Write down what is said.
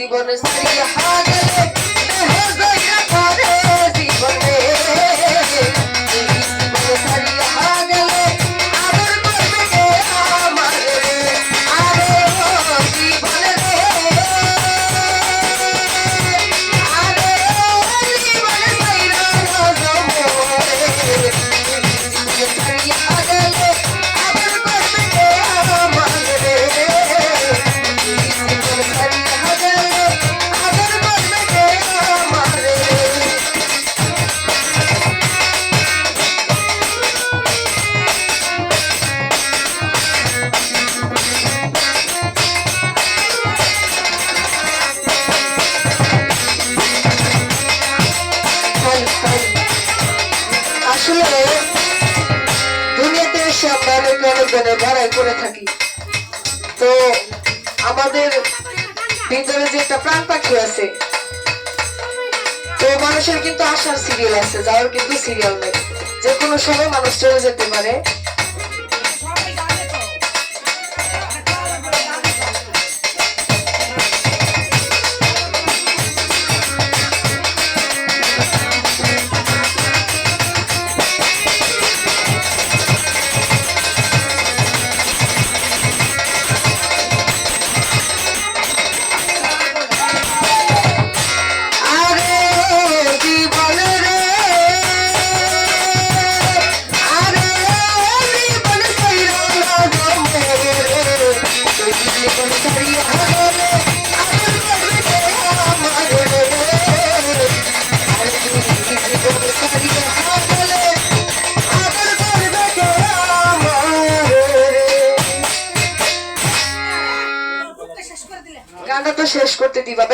জীবন স্ত্রী হারে আসলে দুনিয়াতে এসে আমরা অনেক অনেক লড়াই করে থাকি। তো আমাদের ভিতরে যে একটা প্রাণ পাখি আছে, তো মানুষের কিন্তু আসার সিরিয়াল আছে, যাওয়ার কিন্তু সিরিয়াল নেই। যে কোনো সময় মানুষ চলে যেতে পারে। শেষ করতে দিবা।